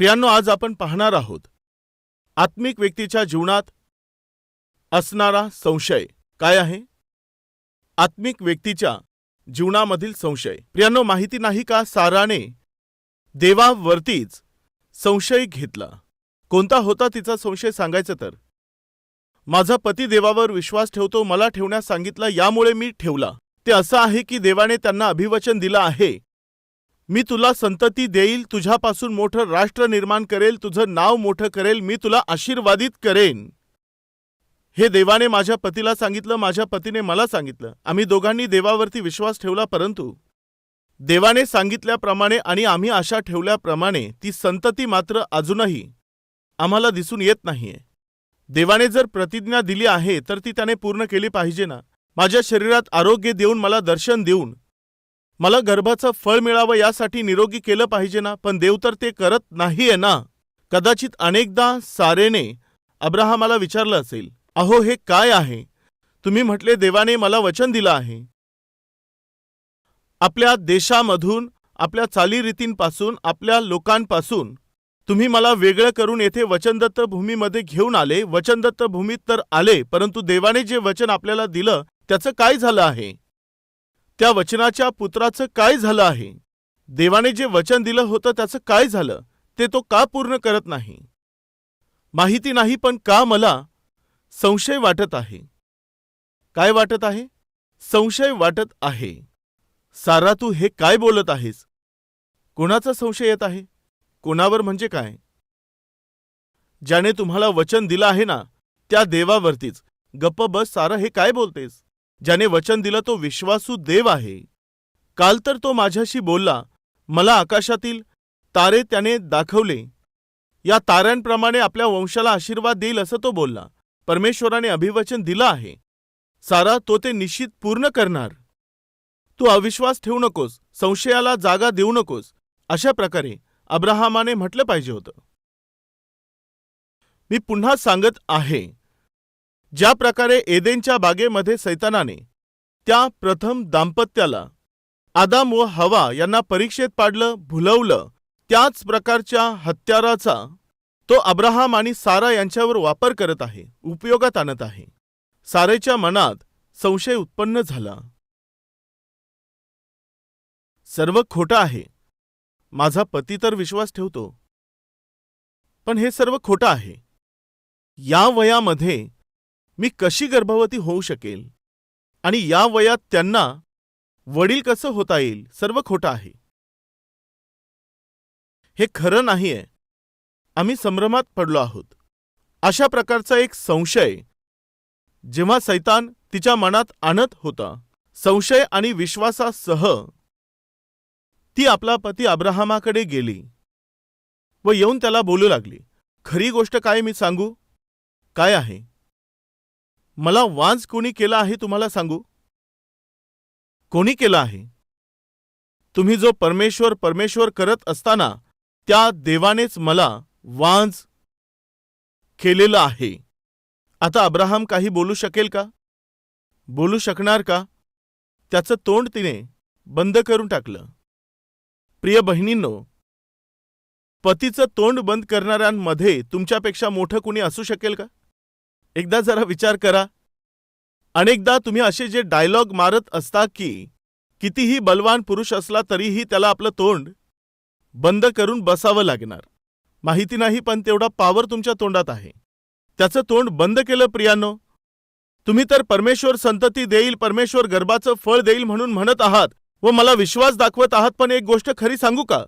प्रियांनो आज आपण पाहणार आहोत. आत्मिक व्यक्तीच्या जीवनात असणारा संशय काय आहे? आत्मिक व्यक्तीच्या जीवनामधील संशय. प्रियांनो माहिती नाही का साराने देवावरतीच संशय घेतला? कोणता होता तिचा संशय सांगायचं तर? माझा पती देवावर विश्वास ठेवतो मला ठेवण्यास सांगितला यामुळे मी ठेवला. ते असं आहे की देवाने त्यांना अभिवचन दिलं आहे. मी तुला संतती देईल तुझ्यापासून मोठं राष्ट्र निर्माण करेल तुझं नाव मोठं करेल मी तुला आशीर्वादित करेन. हे देवाने माझ्या पतीला सांगितलं माझ्या पतीने मला सांगितलं. आम्ही दोघांनी देवावरती विश्वास ठेवला परंतु देवाने सांगितल्याप्रमाणे आणि आम्ही आशा ठेवल्याप्रमाणे ती संतती मात्र अजूनही आम्हाला दिसून येत नाहीये. देवाने जर प्रतिज्ञा दिली आहे तर ती त्याने पूर्ण केली पाहिजे ना? माझ्या शरीरात आरोग्य देऊन मला दर्शन देऊन मला गर्भाचं फळ मिळावं यासाठी निरोगी केलं पाहिजे ना पण देव तर ते करत नाहीये ना. कदाचित अनेकदा सारेने अब्राहामाला विचारलं असेल अहो हे काय आहे? तुम्ही म्हटले देवाने मला वचन दिलं आहे. आपल्या देशामधून आपल्या चालीरीतींपासून आपल्या लोकांपासून तुम्ही मला वेगळं करून येथे वचनदत्त भूमीमध्ये घेऊन आले वचनदत्त भूमीत तर आले परंतु देवाने जे वचन आपल्याला दिलं त्याचं काय झालं आहे? त्या वचनाच्या पुत्राचं काय झालं आहे? देवाने जे वचन दिलं होतं त्याचं काय झालं? ते तो का पूर्ण करत नाही? माहिती नाही पण का मला संशय वाटत आहे? काय वाटत आहे? संशय वाटत आहे. सारा तू हे काय बोलत आहेस? कोणाचा संशय येत आहे? कोणावर म्हणजे काय? ज्याने तुम्हाला वचन दिलं आहे ना त्या देवावरतीच. गप्प बस सारा हे काय बोलतेस? ज्याने वचन दिलं तो विश्वासू देव आहे. काल तर तो माझ्याशी बोलला मला आकाशातील तारे त्याने दाखवले. या ताऱ्यांप्रमाणे आपल्या वंशाला आशीर्वाद देईल असं तो बोलला. परमेश्वराने अभिवचन दिलं आहे. सारा तो ते निश्चित पूर्ण करणार. तू अविश्वास ठेवू नकोस संशयाला जागा देऊ नकोस. अशा प्रकारे अब्राहमाने म्हटलं पाहिजे होतं. मी पुन्हा सांगत आहे. ज्या प्रकारे एदेनच्या बागेमध्ये सैतानाने त्या प्रथम दाम्पत्याला आदाम व हवा यांना परीक्षेत पाडलं भुलवलं त्याच प्रकारच्या हत्याराचा तो अब्राहम आणि सारा यांच्यावर वापर करत आहे उपयोगात आणत आहे. सारेच्या मनात संशय उत्पन्न झाला. सर्व खोटं आहे. माझा पती तर विश्वास ठेवतो. पण हे सर्व खोटं आहे. या वयामध्ये मी कशी गर्भवती होऊ शकेल? आणि या वयात त्यांना वडील कसं होता येईल? सर्व खोटं आहे. हे खरं नाहीये. आम्ही संभ्रमात पडलो आहोत. अशा प्रकारचा एक संशय जेव्हा सैतान तिच्या मनात आणत होता संशय आणि विश्वासासह ती आपला पती अब्राहमाकडे गेली व येऊन त्याला बोलू लागली खरी गोष्ट काय मी सांगू? काय आहे? मला वांज कोणी केला आहे तुम्हाला सांगू? कोणी केला आहे? तुम्ही जो परमेश्वर परमेश्वर करत असताना त्या देवानेच मला वांज केलेलं आहे. आता अब्राहम काही बोलू शकेल का? बोलू शकणार का? त्याचं तोंड तिने बंद करून टाकलं. प्रिय बहिणींनो पतीचं तोंड बंद करणाऱ्यांमध्ये तुमच्यापेक्षा मोठं कुणी असू शकेल का? एकदा जरा विचार करा. अनेकदा तुम्ही असे जे डायलॉग मारत असता की कितीही बलवान पुरुष असला तरीही त्याला आपलं तोंड बंद करून बसावं लागणार. माहिती नाही पण तेवढा पावर तुमच्या तोंडात आहे. त्याचं तोंड बंद केलं प्रियानो. तुम्ही तर परमेश्वर संतती देईल परमेश्वर गर्भाचं फळ देईल म्हणून म्हणत आहात व मला विश्वास दाखवत आहात पण एक गोष्ट खरी सांगू का?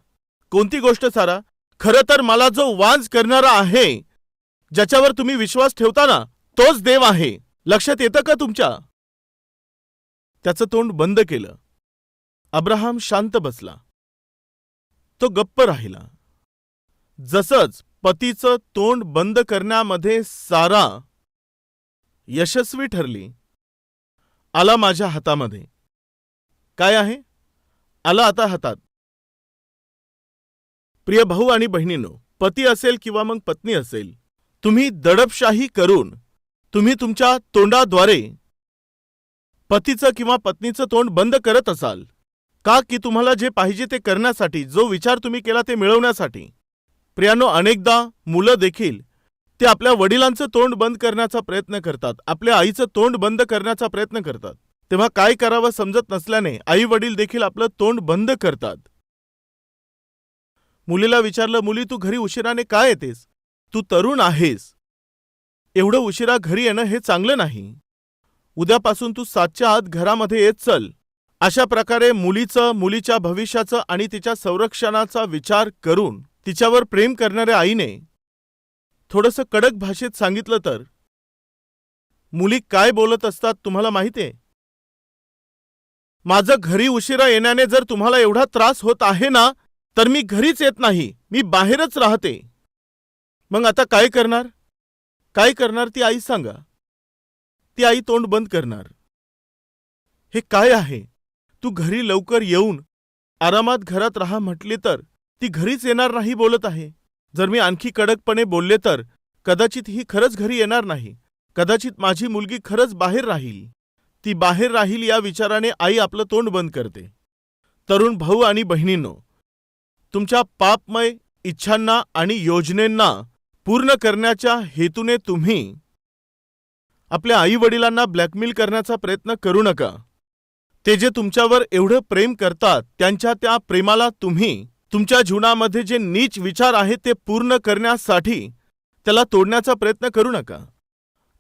कोणती गोष्ट सारा? खरं तर मला जो वांज करणारा आहे ज्याच्यावर तुम्ही विश्वास ठेवता ना तोच देव आहे. लक्षात येतं का तुमच्या? त्याचं तोंड बंद केलं. अब्राहम शांत बसला. तो गप्प राहिला. जसंच पतीचं तोंड बंद करण्यामध्ये सारा यशस्वी ठरली आला माझ्या हातामध्ये. काय आहे? आला आता हातात. प्रिय भाऊ आणि बहिणीनो पती असेल किंवा मग पत्नी असेल तुम्ही दडपशाही करून तुम्ही तुमच्या तोंडाद्वारे पतीचं किंवा पत्नीचं तोंड बंद करत असाल का की तुम्हाला जे पाहिजे ते करण्यासाठी जो विचार तुम्ही केला ते मिळवण्यासाठी? प्रियानो अनेकदा मुलं देखील ते आपल्या वडिलांचं तोंड बंद करण्याचा प्रयत्न करतात आपल्या आईचं तोंड बंद करण्याचा प्रयत्न करतात. तेव्हा काय करावं समजत नसल्याने आई वडील देखील आपलं तोंड बंद करतात. मुलीला विचारलं मुली तू घरी उशिराने का येतेस? तू तरुण आहेस. एवढं उशिरा घरी येणं हे चांगलं नाही. उद्यापासून तू सातच्या आत घरामध्ये येत चल. अशा प्रकारे मुलीचं मुलीच्या भविष्याचं आणि तिच्या संरक्षणाचा विचार करून तिच्यावर प्रेम करणाऱ्या आईने थोडंसं कडक भाषेत सांगितलं तर. मुली काय बोलत असतात तुम्हाला माहितीये? माझं घरी उशिरा येण्याने जर तुम्हाला एवढा त्रास होत आहे ना तर मी घरीच येत नाही मी बाहेरच राहते. मग आता काय करणार? काय करणार ती आई सांगा. ती आई तोंड बंद करणार. हे काय आहे? तू घरी लवकर येऊन आरामात घरात राहा म्हटले तर ती घरीच येणार नाही बोलत आहे. जर मी आणखी कडकपणे बोलले तर कदाचित ही खरंच घरी येणार नाही. कदाचित माझी मुलगी खरंच बाहेर राहील. ती बाहेर राहील या विचाराने आई आपलं तोंड बंद करते. तरुण भाऊ आणि बहिणींनो तुमच्या पापमय इच्छांना आणि योजनेंना पूर्ण करण्याच्या हेतूने तुम्ही आपल्या आई वडिलांना ब्लॅकमेल करण्याचा प्रयत्न करू नका. ते जे तुमच्यावर एवढं प्रेम करतात त्यांच्या त्या प्रेमाला तुम्ही तुमच्या जीवनामध्ये जे नीच विचार आहेत ते पूर्ण करण्यासाठी त्याला तोडण्याचा प्रयत्न करू नका.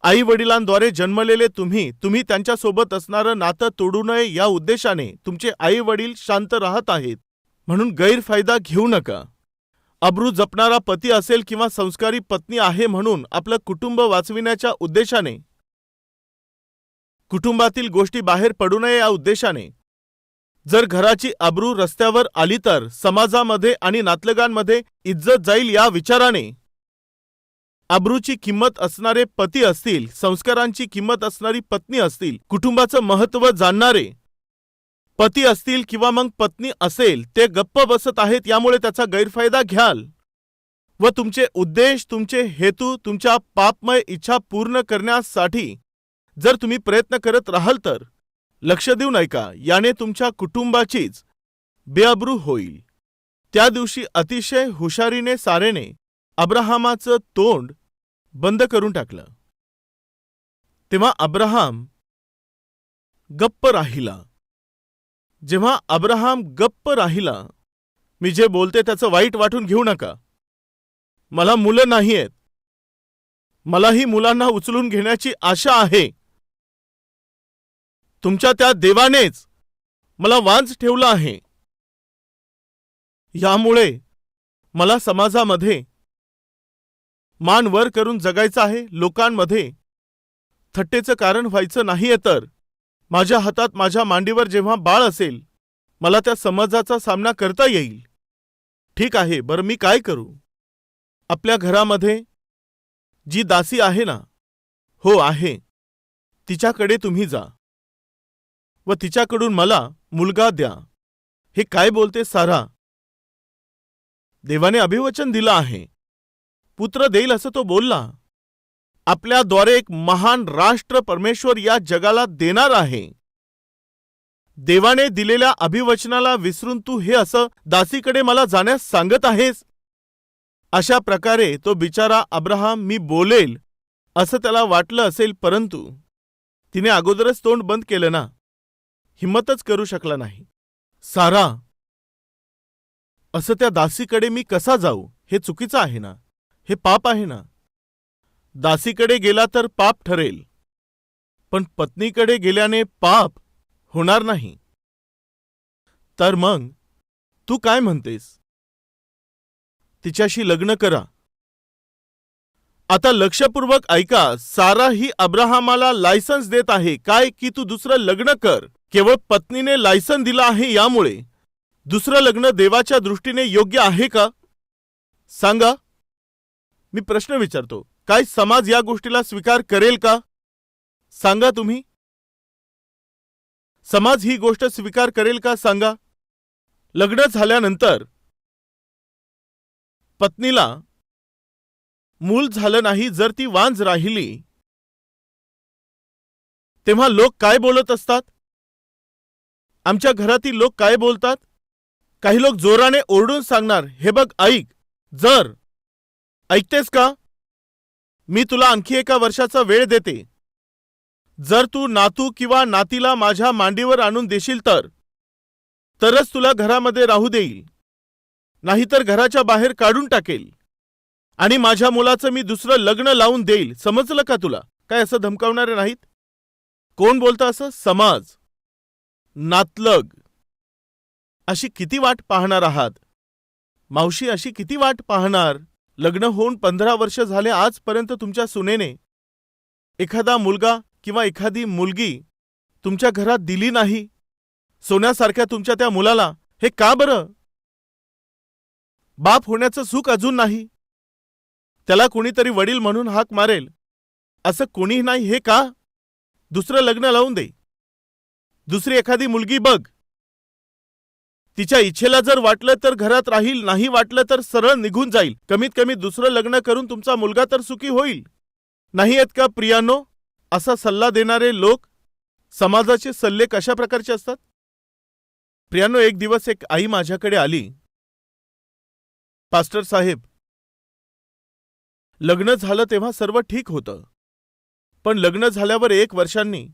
आई वडिलांद्वारे जन्मलेले तुम्ही तुम्ही त्यांच्यासोबत असणारं नातं तोडू नये या उद्देशाने तुमचे आई वडील शांत राहत आहेत. म्हणून गैरफायदा घेऊ नका. अब्रू जपणारा पती असेल किंवा संस्कारी पत्नी आहे म्हणून आपलं कुटुंब वाचविण्याच्या उद्देशाने. कुटुंबातील गोष्टी बाहेर पडू नये या उद्देशाने. जर घराची अब्रू रस्त्यावर आली तर समाजामध्ये आणि नातलगांमध्ये इज्जत जाईल या विचाराने. अब्रूची किंमत असणारे पती असतील संस्कारांची किंमत असणारी पत्नी असतील कुटुंबाचं महत्त्व जाणणारे. पती असतील किंवा मग पत्नी असेल ते गप्प बसत आहेत यामुळे त्याचा गैरफायदा घ्याल. व तुमचे उद्देश तुमचे हेतू तुमच्या पापमय इच्छा पूर्ण करण्यासाठी जर तुम्ही प्रयत्न करत राहाल तर लक्ष देऊ ऐका याने तुमच्या कुटुंबाचीच बेअब्रू होईल. त्या दिवशी अतिशय हुशारीने सारेने अब्राहामाचं तोंड बंद करून टाकलं. तेव्हा अब्राहाम गप्प राहिला. जेव्हा अब्राहाम गप्प राहिला मी जे बोलते त्याचं वाईट वाटून घेऊ नका. मला मुलं नाही आहेत. मलाही मुलांना उचलून घेण्याची आशा आहे. तुमच्या त्या देवानेच मला वांज ठेवला आहे. यामुळे मला समाजामध्ये मान वर करून जगायचं आहे लोकांमध्ये थट्टेचं कारण व्हायचं नाहीये तर. माझ्या हातात माझ्या मांडीवर जेव्हा बाळ असेल मला त्या समाजाचा सामना करता येईल. ठीक आहे बरं मी काय करू? आपल्या घरामध्ये जी दासी आहे ना हो आहे. तिच्याकडे तुम्ही जा. व तिच्याकडून मला मुलगा द्या. हे काय बोलते सारा? देवाने अभिवचन दिलं आहे. पुत्र देईल असं तो बोलला. आपल्याद्वारे एक महान राष्ट्र परमेश्वर या जगाला देणार आहे. देवाने दिलेल्या अभिवचनाला विसरून तू हे असं दासीकडे मला जाण्यास सांगत आहेस? अशा प्रकारे तो बिचारा अब्राहम मी बोलेल असं त्याला वाटलं असेल परंतु तिने अगोदरच तोंड बंद केलं ना. हिम्मतच करू शकला नाही. सारा असं त्या दासीकडे मी कसा जाऊ? हे चुकीचं आहे ना? हे पाप आहे ना? दासीकडे गेला तर पाप ठरेल. पण पत्नीकडे गेल्याने पाप होणार नाही. तर मग तू काय म्हणतेस? तिच्याशी लग्न करा. आता लक्षपूर्वक ऐका सारा ही अब्राहमाला लायसन्स देत आहे. काय की तू दुसरं लग्न कर. केवळ पत्नीने लायसन दिला आहे यामुळे. दुसरं लग्न देवाच्या दृष्टीने योग्य आहे का? सांगा. मी प्रश्न विचारतो. काय समाज या गोष्टीला स्वीकार करेल का? सांगा तुम्ही. समाज ही गोष्ट स्वीकार करेल का? सांगा. लग्न झाल्यानंतर पत्नीला मूल झालं नाही जर ती वांज राहिली तेव्हा लोक काय बोलत असतात? आमच्या घरातील लोक काय बोलतात? काही लोक जोराने ओरडून सांगणार हे बघ ऐक जर ऐकतेस का? मी तुला आणखी एका वर्षाचा वेळ देते. जर तू नातू किंवा नातीला माझ्या मांडीवर आणून देशील तर. तरच तुला घरामध्ये राहू देईल. नाहीतर घराच्या बाहेर काढून टाकेल. आणि माझ्या मुलाचं मी दुसरं लग्न लावून देईल. समजलं का तुला? काय असं धमकावणारे नाहीत? कोण बोलतं असं? समाज. नातलग. अशी किती वाट पाहणार आहात? मावशी अशी किती वाट पाहणार? लग्न होऊन पंधरा वर्ष झाले आजपर्यंत तुमच्या सुनेने एखादा मुलगा किंवा एखादी मुलगी तुमच्या घरात दिली नाही? सोन्यासारख्या तुमच्या त्या मुलाला हे का बरं? बाप होण्याचं सुख अजून नाही. त्याला कुणीतरी वडील म्हणून हाक मारेल. असं कोणीही नाही हे का? दुसरं लग्न लावून दे. दुसरी एखादी मुलगी बघ. तिच्या इच्छेला जर वाटलं तर घरात राहील नाही वाटलं तर सरळ निघून जाईल. कमीत कमी दुसरं लग्न करून तुमचा मुलगा तर सुखी होईल. नाही आहेत का प्रियानो? असा सल्ला देणारे लोक समाजाचे सल्ले कशा प्रकारचे असतात? प्रियानो एक दिवस एक आई माझ्याकडे आली. पास्टर साहेब लग्न झालं तेव्हा सर्व ठीक होतं. पण लग्न झाल्यावर एक वर्षांनी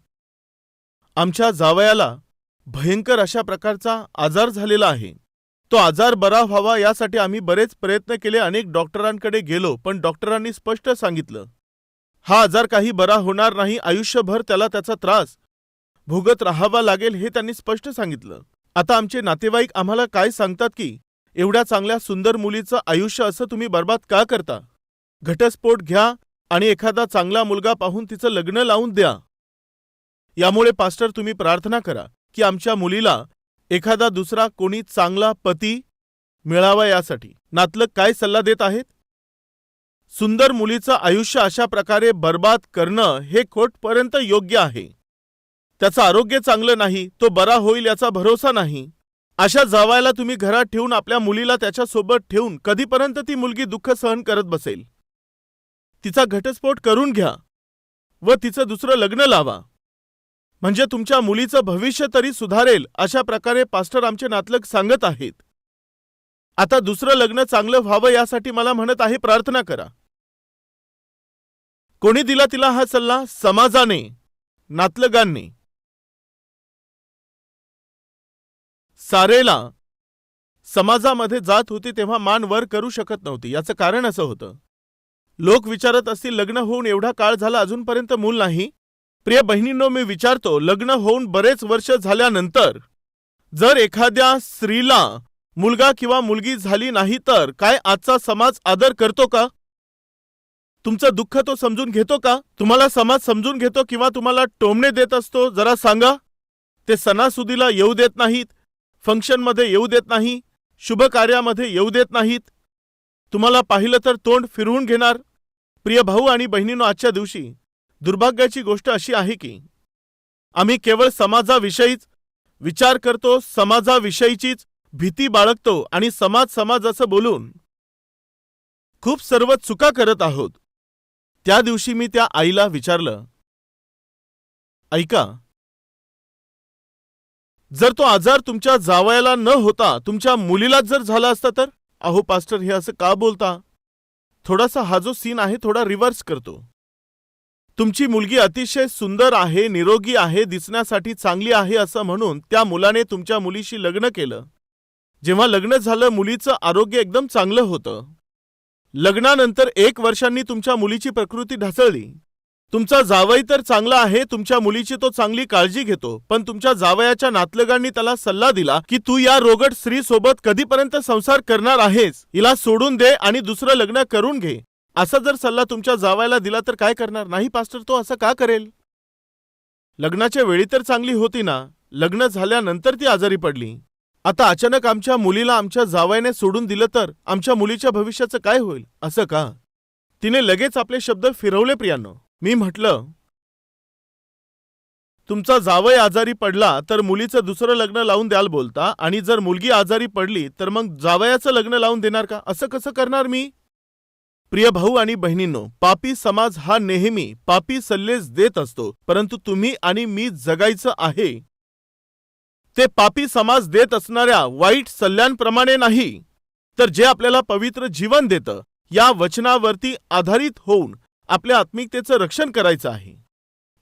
आमच्या जावयाला भयंकर अशा प्रकारचा आजार झालेला आहे. तो आजार बरा व्हावा यासाठी आम्ही बरेच प्रयत्न केले अनेक डॉक्टरांकडे गेलो पण डॉक्टरांनी स्पष्ट सांगितलं. हा आजार काही बरा होणार नाही आयुष्यभर त्याला त्याचा त्रास भोगत राहावा लागेल हे त्यांनी स्पष्ट सांगितलं. आता आमचे नातेवाईक आम्हाला काय सांगतात की एवढ्या चांगल्या सुंदर मुलीचं आयुष्य असं तुम्ही बर्बाद का करता? घटस्फोट घ्या आणि एखादा चांगला मुलगा पाहून तिचं लग्न लावून द्या. यामुळे पास्टर तुम्ही प्रार्थना करा. की आमच्या मुलीला एखादा दुसरा कोणी चांगला पती मिळावा यासाठी. नातलग काय सल्ला देत आहेत? सुंदर मुलीचं आयुष्य अशा प्रकारे बर्बाद करणं हे खोटपर्यंत योग्य आहे. त्याचं आरोग्य चांगलं नाही तो बरा होईल याचा भरोसा नाही. अशा जावायला तुम्ही घरात ठेवून आपल्या मुलीला त्याच्यासोबत ठेवून कधीपर्यंत ती मुलगी दुःख सहन करत बसेल? तिचा घटस्फोट करून घ्या व तिचं दुसरं लग्न लावा. म्हणजे तुमच्या मुलीचं भविष्य तरी सुधारेल अशा प्रकारे पास्टर आमचे नातलग सांगत आहेत. आता दुसरं लग्न चांगलं व्हावं यासाठी मला म्हणत आहे प्रार्थना करा. कोणी दिला तिला हा सल्ला? समाजाने नातलगांनी. सारेला. समाजामध्ये जात होती तेव्हा मान वर करू शकत नव्हती याचं कारण असं होतं. लोक विचारत असतील लग्न होऊन एवढा काळ झाला अजूनपर्यंत मूल नाही? प्रिय बहिणींनो मी विचारतो लग्न होऊन बरेच वर्ष झाल्यानंतर जर एखाद्या स्त्रीला मुलगा किंवा मुलगी झाली नाही तर काय आजचा समाज आदर करतो का? तुमचं दुःख तो समजून घेतो का? तुम्हाला समाज समजून घेतो किंवा तुम्हाला टोमणे देत असतो? जरा सांगा. ते सणासुदीला येऊ देत नाहीत फंक्शनमध्ये येऊ देत नाही शुभ कार्यामध्ये येऊ देत नाहीत. तुम्हाला पाहिलं तर तोंड फिरवून घेणार. प्रिय भाऊ आणि बहिणींनो आजच्या दिवशी दुर्भाग्याची गोष्ट अशी आहे की आम्ही केवळ समाजाविषयीच विचार करतो समाजाविषयीचीच भीती बाळगतो आणि समाज समाज असं बोलून खूप सर्व चुका करत आहोत. त्या दिवशी मी त्या आईला विचारलं ऐका जर तो आजार तुमच्या जावयाला न होता तुमच्या मुलीलाच जर झाला असता तर? अहो पास्टर हे असं का बोलता? थोडासा हा जो सीन आहे थोडा रिव्हर्स करतो. तुमची मुलगी अतिशय सुंदर आहे निरोगी आहे दिसण्यासाठी चांगली आहे असं म्हणून त्या मुलाने तुमच्या मुलीशी लग्न केलं. जेव्हा लग्न झालं मुलीचं आरोग्य एकदम चांगलं होतं. लग्नानंतर एक वर्षांनी तुमच्या मुलीची प्रकृती ढासळली. तुमचा जावई तर चांगला आहे तुमच्या मुलीची तो चांगली काळजी घेतो पण तुमच्या जावयाच्या नातलगांनी त्याला सल्ला दिला की तू या रोगट स्त्रीसोबत कधीपर्यंत संसार करणार आहेस हिला सोडून दे आणि दुसरं लग्न करून घे. असा जर सल्ला तुमच्या जावायला दिला तर काय करणार? नाही पास्टर तो असं का करेल? लग्नाच्या वेळी तर चांगली होती ना? लग्न झाल्यानंतर ती आजारी पडली. आता अचानक आमच्या मुलीला आमच्या जावयाने सोडून दिलं तर आमच्या मुलीच्या भविष्याचं काय होईल? असं का? तिने लगेच आपले शब्द फिरवले प्रियानो. मी म्हटलं तुमचा जावय आजारी पडला तर मुलीचं दुसरं लग्न लावून द्याल बोलता आणि जर मुलगी आजारी पडली तर मग जावयाचं लग्न लावून देणार का? असं कसं करणार मी? प्रिय भाऊ आणि बहिणींनो पापी समाज हा नेहमी पापी सल्लेच देत असतो परंतु तुम्ही आणि मी जगायचं आहे. ते पापी समाज देत असणाऱ्या वाईट सल्ल्यांप्रमाणे नाही. तर जे आपल्याला पवित्र जीवन देतं या वचनावरती आधारित होऊन आपल्या आत्मिकतेचं रक्षण करायचं आहे.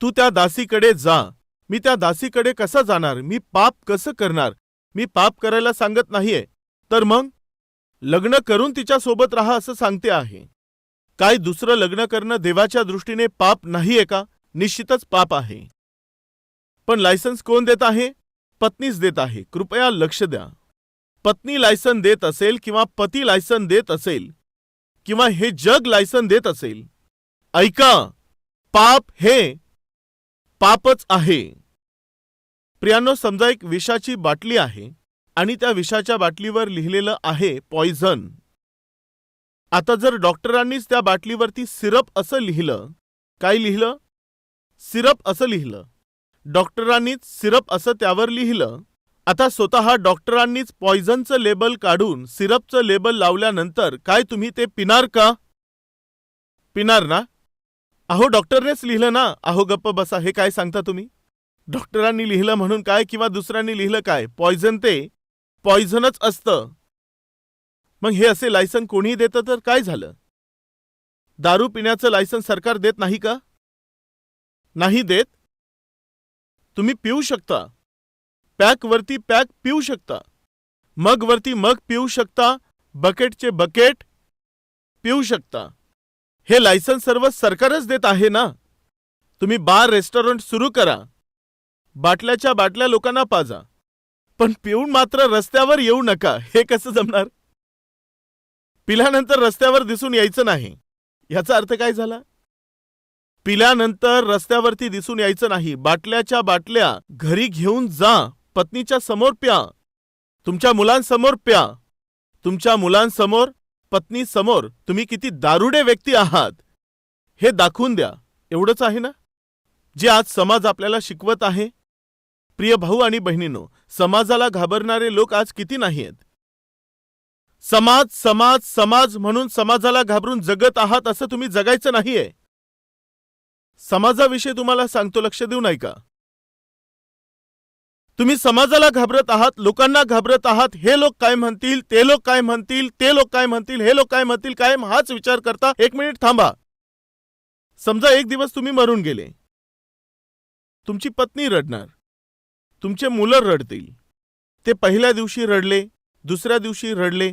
तू त्या दासीकडे जा. मी त्या दासीकडे कसा जाणार? मी पाप कसं करणार? मी पाप करायला सांगत नाहीये. तर मग? लग्न करून तिच्यासोबत राहा असं सांगते आहे. काय दुसरं लग्न करणं देवाच्या दृष्टीने पाप नाहीये का? निश्चितच पाप आहे. पण लायसन्स कोण देत आहे? पत्नीच देत आहे. कृपया लक्ष द्या. पत्नी लायसन देत असेल किंवा पती लायसन देत असेल किंवा हे जग लायसन देत असेल. ऐका पाप हे पापच आहे. प्रियानो समजा एक विषाची बाटली आहे आणि त्या विषाच्या बाटलीवर लिहिलेलं आहे पॉइझन आता जर डॉक्टरांनीच त्या बाटलीवरती सिरप असं लिहिलं काय लिहिलं? सिरप असं लिहिलं. डॉक्टरांनीच सिरप असं त्यावर लिहिलं. आता स्वतः डॉक्टरांनीच पॉयझनचं लेबल काढून सिरपचं लेबल लावल्यानंतर काय तुम्ही ते पिणार का? पिणार ना? अहो डॉक्टरनेच लिहिलं ना. अहो गप्प बसा. हे काय सांगता तुम्ही? डॉक्टरांनी लिहिलं म्हणून काय किंवा दुसऱ्यांनी लिहिलं काय? पॉयझन ते. पॉयझनच असतं. मग हे असे लायसन कोणीही देतं तर काय झालं? दारू पिण्याचं लायसन सरकार देत नाही का? नाही देत? तुम्ही पिऊ शकता. पॅकवरती पॅक पिऊ शकता. मगवरती मग पिऊ शकता. बकेटचे बकेट पिऊ शकता. हे लायसन सर्व सरकारच देत आहे ना? तुम्ही बार रेस्टॉरंट सुरू करा. बाटल्याच्या बाटल्या लोकांना पाजा. पण पिऊन मात्र रस्त्यावर येऊ नका. हे कसं जमणार? पिल्यानंतर रस्त्यावर दिसून यायचं नाही. याचा अर्थ काय झाला? पिल्यानंतर रस्त्यावरती दिसून यायचं नाही. बाटल्याच्या बाटल्या घरी घेऊन जा. पत्नीच्या समोर प्या. तुमच्या मुलांसमोर प्या. तुमच्या मुलांसमोर पत्नी समोर. तुम्ही किती दारुडे व्यक्ती आहात. हे दाखवून द्या. एवढंच आहे ना? जे आज समाज आपल्याला शिकवत आहे. प्रिय भाऊ आणि बहिणींनो समाजाला घाबरणारे लोक आज किती नाही आहेत समाज समाज समाज म्हणून समाजाला घाबरून जगत आहात असं तुम्ही जगायचं नाहीये. समाजाविषयी तुम्हाला सांगतो लक्ष देऊ नाही का तुम्ही समाजाला घाबरत आहात लोकांना घाबरत आहात हे लोक काय म्हणतील ते लोक काय म्हणतील ते लोक काय म्हणतील हे लोक काय म्हणतील कायम हाच विचार करता एक मिनिट थांबा. समजा एक दिवस तुम्ही मरून गेले. तुमची पत्नी रडणार. तुमचे मुलं रडतील. ते पहिल्या दिवशी रडले दुसऱ्या दिवशी रडले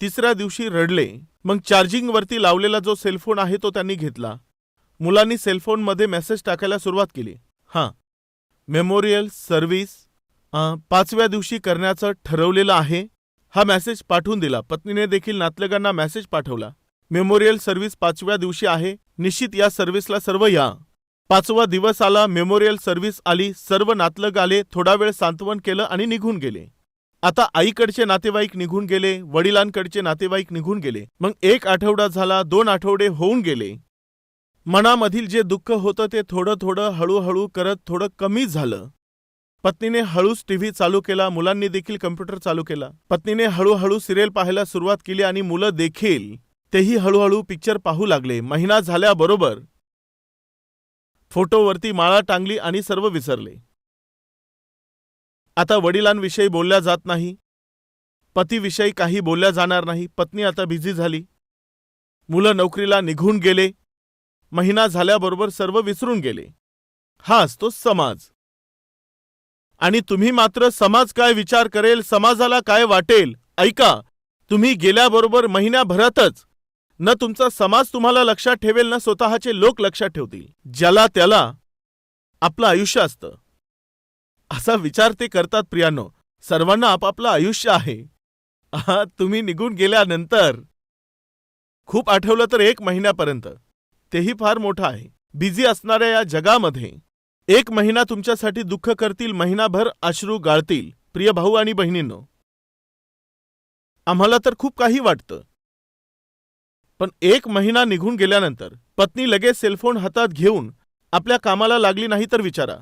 तिसऱ्या दिवशी रडले. मग चार्जिंगवरती लावलेला जो सेलफोन आहे तो त्यांनी घेतला. मुलांनी सेलफोनमध्ये मेसेज टाकायला सुरुवात केली. हां. मेमोरियल सर्व्हिस पाचव्या दिवशी करण्याचं ठरवलेलं आहे. हा मेसेज पाठवून दिला. पत्नीने देखील नातलगांना मेसेज पाठवला. मेमोरियल सर्व्हिस पाचव्या दिवशी आहे. निश्चित या सर्व्हिसला सर्व या. पाचवा दिवस आला मेमोरियल सर्व्हिस आली. सर्व नातलग आले थोडा वेळ सांत्वन केलं आणि निघून गेले. आता आईकडचे नातेवाईक निघून गेले वडिलांकडचे नातेवाईक निघून गेले. मग एक आठवडा झाला दोन आठवडे होऊन गेले. मनामधील जे दुःख होतं ते थोडं थोडं हळूहळू करत थोडं कमी झालं. पत्नीने हळूच टीव्ही चालू केला मुलांनी देखील कम्प्युटर चालू केला. पत्नीने हळूहळू सिरियल पाहायला सुरुवात केली आणि मुलं देखील. तेही हळूहळू पिक्चर पाहू लागले. महिना झाल्याबरोबर फोटोवरती माळा टांगली आणि सर्व विसरले. आता वडिलांविषयी बोलल्या जात नाही. पतीविषयी काही बोलल्या जाणार नाही. पत्नी आता बिझी झाली. मुलं नोकरीला निघून गेले. महिना झाल्याबरोबर सर्व विसरून गेले. हा असतो समाज. आणि तुम्ही मात्र समाज काय विचार करेल समाजाला काय वाटेल ऐका. तुम्ही गेल्याबरोबर महिन्याभरातच. न तुमचा समाज तुम्हाला लक्षात ठेवेल ना स्वतःचे लोक लक्षात ठेवतील. ज्याला त्याला आपलं आयुष्य असतं. असा विचार ते करतात प्रियानो. सर्वांना आपापलं आयुष्य आहे. आहा, तुम्ही निघून गेल्यानंतर. खूप आठवलं तर एक महिन्यापर्यंत. तेही फार मोठं आहे. बिझी असणाऱ्या या जगामध्ये. एक महिना तुमच्यासाठी दुःख करतील महिनाभर अश्रू गाळतील प्रिय भाऊ आणि बहिणींनो. आम्हाला तर खूप काही वाटतं. पण एक महिना निघून गेल्यानंतर पत्नी लगेच सेलफोन हातात घेऊन आपल्या कामाला लागली नाही तर विचारा.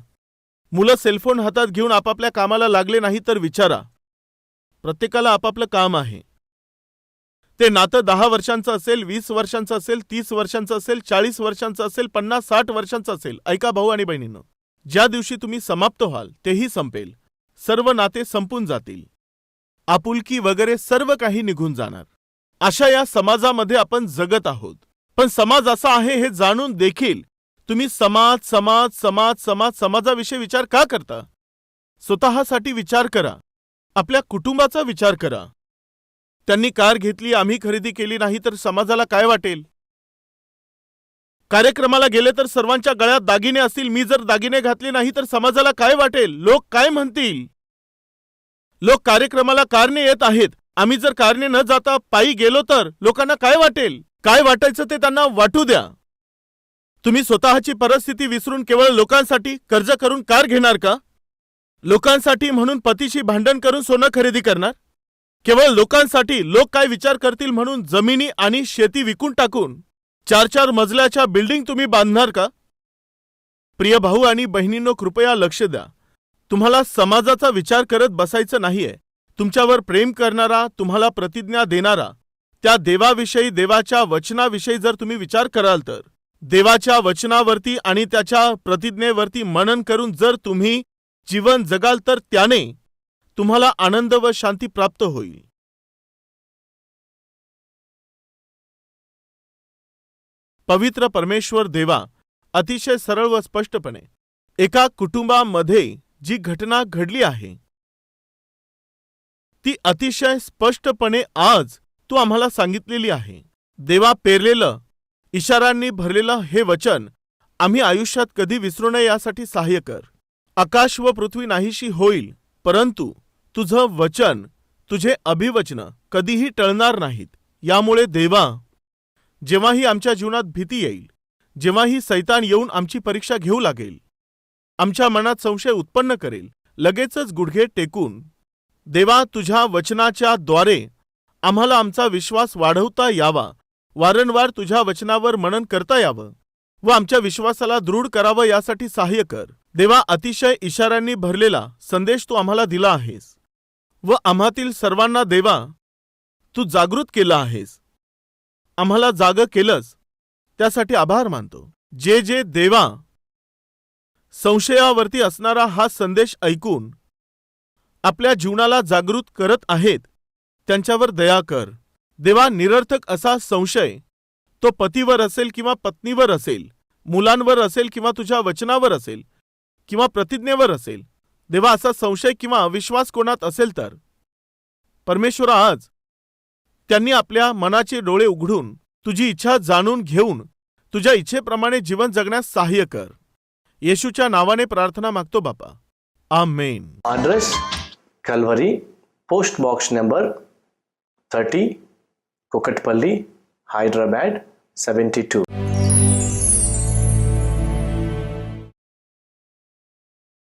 मुलं सेलफोन हातात घेऊन आपापल्या कामाला लागले नाही तर विचारा. प्रत्येकाला आपापलं काम आहे. ते नातं दहा वर्षांचं असेल वीस वर्षांचं असेल तीस वर्षांचं असेल चाळीस वर्षांचं असेल पन्नास साठ वर्षांचं असेल. ऐका भाऊ आणि बहिणीनं ज्या दिवशी तुम्ही समाप्त व्हाल तेही संपेल. सर्व नाते संपून जातील. आपुलकी वगैरे सर्व काही निघून जाणार. अशा या समाजामध्ये आपण जगत आहोत. पण समाज असा आहे हे जाणून देखील तुम्ही समाज समाज समाज समाज समाजाविषयी विचार का करता? स्वतःसाठी विचार करा. आपल्या कुटुंबाचा विचार करा. त्यांनी कार घेतली आम्ही खरेदी केली नाही तर समाजाला काय वाटेल? कार्यक्रमाला गेले तर सर्वांच्या गळ्यात दागिने असतील. मी जर दागिने घातले नाही तर समाजाला काय वाटेल? लोक काय म्हणतील? लोक कार्यक्रमाला कारने येत आहेत. आम्ही जर कारने न जाता पायी गेलो तर लोकांना काय वाटेल? काय वाटायचं ते त्यांना वाटू द्या. तुम्ही स्वतःची परिस्थिती विसरून केवळ लोकांसाठी कर्ज करून कार घेणार का? लोकांसाठी म्हणून पतीशी भांडण करून सोनं खरेदी करणार? केवळ लोकांसाठी लोक काय विचार करतील म्हणून जमिनी आणि शेती विकून टाकून चार चार मजल्याच्या बिल्डिंग तुम्ही बांधणार का? प्रिय भाऊ आणि बहिणींनो कृपया लक्ष द्या. तुम्हाला समाजाचा विचार करत बसायचं नाहीये. तुमच्यावर प्रेम करणारा तुम्हाला प्रतिज्ञा देणारा त्या देवाविषयी देवाच्या वचनाविषयी जर तुम्ही विचार कराल तर. देवाच्या वचनावरती आणि त्याच्या प्रतिज्ञेवरती मनन करून जर तुम्ही जीवन जगाल तर त्याने तुम्हाला आनंद व शांती प्राप्त होईल. पवित्र परमेश्वर देवा अतिशय सरळ व स्पष्टपणे एका कुटुंबामध्ये जी घटना घडली आहे ती अतिशय स्पष्टपणे आज तू आम्हाला सांगितलेली आहे. देवा पेरलेलं इशारांनी भरलेलं हे वचन आम्ही आयुष्यात कधी विसरू नये यासाठी सहाय्य कर. आकाश व पृथ्वी नाहीशी होईल परंतु तुझं वचन तुझे अभिवचन कधीही टळणार नाहीत. यामुळे देवा जेव्हाही आमच्या जीवनात भीती येईल जेव्हाही सैतान येऊन आमची परीक्षा घेऊ लागेल आमच्या मनात संशय उत्पन्न करेल लगेचच गुडघे टेकून देवा तुझ्या वचनाच्या द्वारे आम्हाला आमचा विश्वास वाढवता यावा. वारंवार तुझ्या वचनावर मनन करता यावं व आमच्या विश्वासाला दृढ करावं यासाठी सहाय्य कर. देवा अतिशय इशाऱ्यांनी भरलेला संदेश तू आम्हाला दिला आहेस व आम्हातील सर्वांना देवा तू जागृत केला आहेस. आम्हाला जाग केलंस त्यासाठी आभार मानतो. जे जे देवा संशयावरती असणारा हा संदेश ऐकून आपल्या जीवनाला जागृत करत आहेत त्यांच्यावर दया कर. देवा निरर्थक असा संशय. तो पतीवर असेल किंवा पत्नीवर असेल मुलांवर असेल किंवा तुझ्या वचनावर असेल किंवा प्रतिज्ञेवर असेल देवा असा संशय किंवा अविश्वास कोणात असेल तर? परमेश्वरा आज त्यांनी आपल्या मनाचे डोळे उघडून तुझी इच्छा जाणून घेऊन तुझ्या इच्छेप्रमाणे जीवन जगण्यास सहाय्य कर. येशूच्या नावाने प्रार्थना मागतो बापा. आमेन. Address Calvary, post box number 30, Kokatpalli, Hyderabad 72.